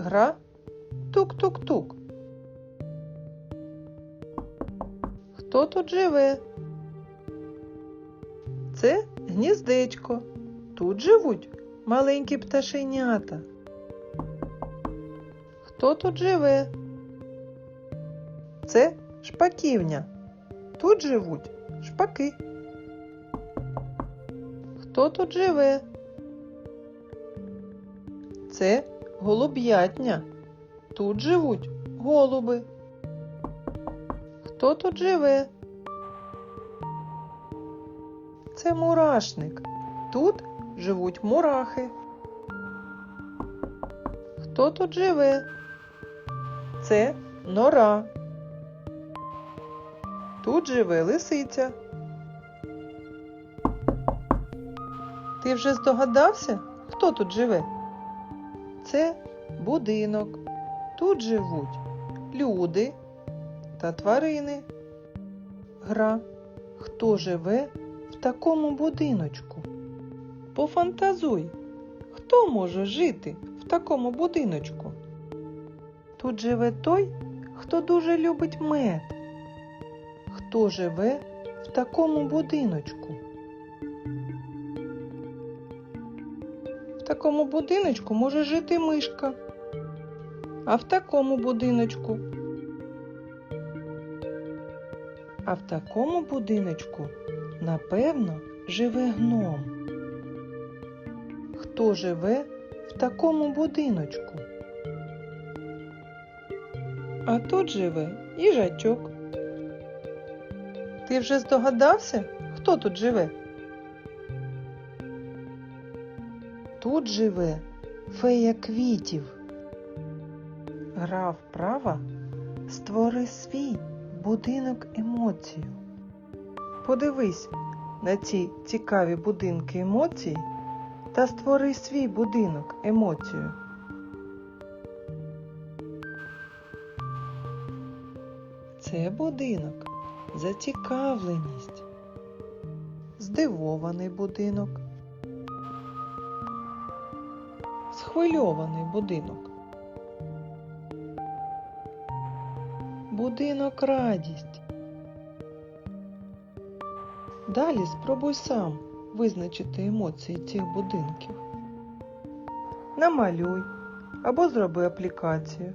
Гра тук-тук-тук. Хто тут живе? Це гніздечко. Тут живуть маленькі пташенята. Хто тут живе? Це шпаківня. Тут живуть шпаки. Хто тут живе? Це голуб'ятня. Тут живуть голуби. Хто тут живе? Це мурашник. Тут живуть мурахи. Хто тут живе? Це нора. Тут живе лисиця. Ти вже здогадався, хто тут живе? Це будинок. Тут живуть люди та тварини. Гра. Хто живе в такому будиночку? Пофантазуй, хто може жити в такому будиночку? Тут живе той, хто дуже любить мед. Хто живе в такому будиночку? Такому будиночку може жити мишка. А в такому будиночку. А в такому будиночку, напевно, живе гном. Хто живе в такому будиночку? А тут живе їжачок. Ти вже здогадався, хто тут живе? Тут живе фея квітів. Гра вправа створи свій будинок емоцію. Подивись на ці цікаві будинки емоцій та створи свій будинок емоцію. Це будинок зацікавленість, здивований будинок, схвильований будинок, будинок радість. Далі спробуй сам визначити емоції цих будинків. Намалюй або зроби аплікацію.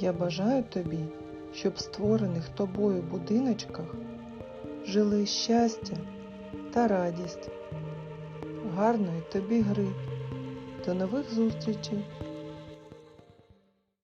Я бажаю тобі, щоб в створених тобою будиночках жили щастя та радість. Гарної тобі гри. До нових зустрічей!